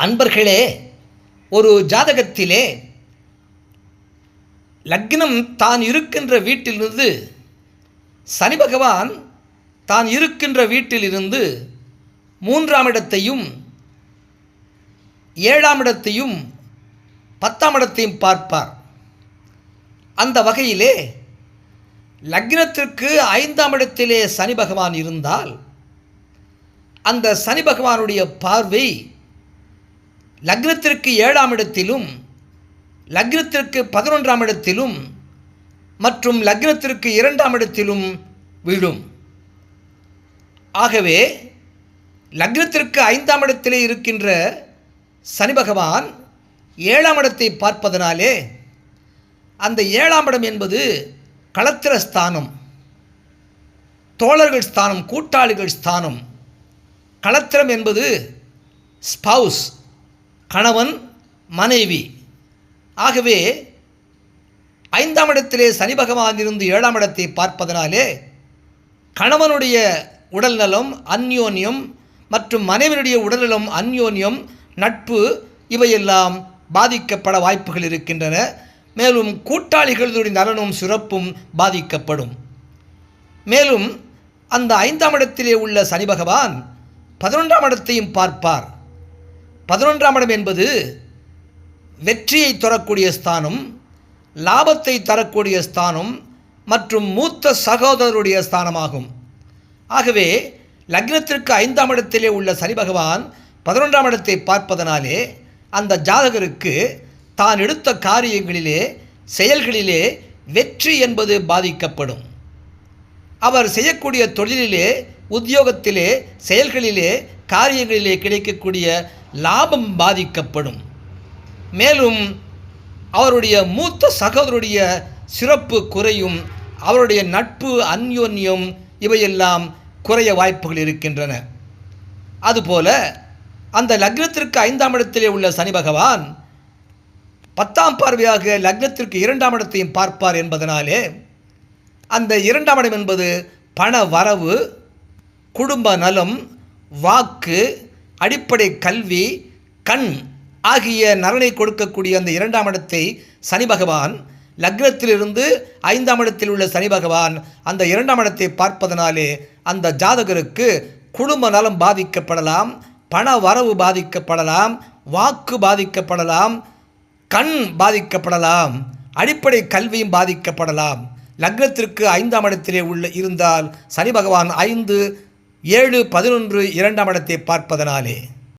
அன்பர்களே ஒரு ஜாதகத்திலே லக்னம் தான் இருக்கின்ற வீட்டிலிருந்து சனி பகவான் தான் இருக்கின்ற வீட்டிலிருந்து மூன்றாம் இடத்தையும் ஏழாம் இடத்தையும் பத்தாம் இடத்தையும் பார்ப்பார். அந்த வகையிலே லக்னத்திற்கு ஐந்தாம் இடத்திலே சனி பகவான் இருந்தால் அந்த சனி பகவானுடைய பார்வை லக்னத்திற்கு ஏழாம் இடத்திலும் லக்னத்திற்கு பதினொன்றாம் இடத்திலும் மற்றும் லக்னத்திற்கு இரண்டாம் இடத்திலும் விழும். ஆகவே லக்னத்திற்கு ஐந்தாம் இடத்திலே இருக்கின்ற சனி பகவான் ஏழாம் இடத்தை பார்ப்பதனாலே அந்த ஏழாம் இடம் என்பது களத்திர ஸ்தானம் தோழர்கள் ஸ்தானம் கூட்டாளிகள் ஸ்தானம். களத்திரம் என்பது ஸ்பவுஸ் கணவன் மனைவி. ஆகவே ஐந்தாம் இடத்திலே சனி பகவான் இருந்து ஏழாம் இடத்தை பார்ப்பதனாலே கணவனுடைய உடல்நலம் அந்யோன்யம் மற்றும் மனைவியுடைய உடல்நலம் அந்யோன்யம் நட்பு இவையெல்லாம் பாதிக்கப்பட வாய்ப்புகள் இருக்கின்றன. மேலும் கூட்டாளிகளுடைய நலனும் சிறப்பும் பாதிக்கப்படும். மேலும் அந்த ஐந்தாம் இடத்திலே உள்ள சனி பகவான் பதினொன்றாம் இடத்தையும் பார்ப்பார். பதினொன்றாம் இடம் என்பது வெற்றியை தரக்கூடிய ஸ்தானம் லாபத்தை தரக்கூடிய ஸ்தானம் மற்றும் மூத்த சகோதரருடைய ஸ்தானமாகும். ஆகவே லக்னத்திற்கு ஐந்தாம் இடத்திலே உள்ள சனி பகவான் பதினொன்றாம் இடத்தை பார்ப்பதனாலே அந்த ஜாதகருக்கு தான் எடுத்த காரியங்களிலே செயல்களிலே வெற்றி என்பது பாதிக்கப்படும். அவர் செய்யக்கூடிய தொழிலிலே உத்தியோகத்திலே செயல்களிலே காரியங்களிலே கிடைக்கக்கூடிய லாபம் பாதிக்கப்படும். மேலும் அவருடைய மூத்த சகோதரருடைய சிறப்பு குறையும் அவருடைய நட்பு அந்யோன்யம் இவையெல்லாம் குறைய வாய்ப்புகள் இருக்கின்றன. அதுபோல அந்த லக்னத்திற்கு ஐந்தாம் இடத்திலே உள்ள சனி பகவான் பத்தாம் பார்வையாக லக்னத்திற்கு இரண்டாம் இடத்தையும் பார்ப்பார் என்பதனாலே அந்த இரண்டாம் இடம் என்பது பண வரவு குடும்ப நலம் வாக்கு அடிப்படை கல்வி கண் ஆகிய நலனை கொடுக்கக்கூடிய அந்த இரண்டாம் இடத்தை சனி பகவான் லக்னத்திலிருந்து ஐந்தாம் இடத்தில் உள்ள சனி பகவான் அந்த இரண்டாம் இடத்தை பார்ப்பதனாலே அந்த ஜாதகருக்கு குடும்ப நலம் பாதிக்கப்படலாம் பண வரவு பாதிக்கப்படலாம் வாக்கு பாதிக்கப்படலாம் கண் பாதிக்கப்படலாம் அடிப்படை கல்வியும் பாதிக்கப்படலாம். லக்னத்திற்கு ஐந்தாம் இடத்திலே உள்ள இருந்தால் சனி பகவான் ஐந்து ஏழு பதினொன்று இரண்டாம் இடத்தை பார்ப்பதனாலே.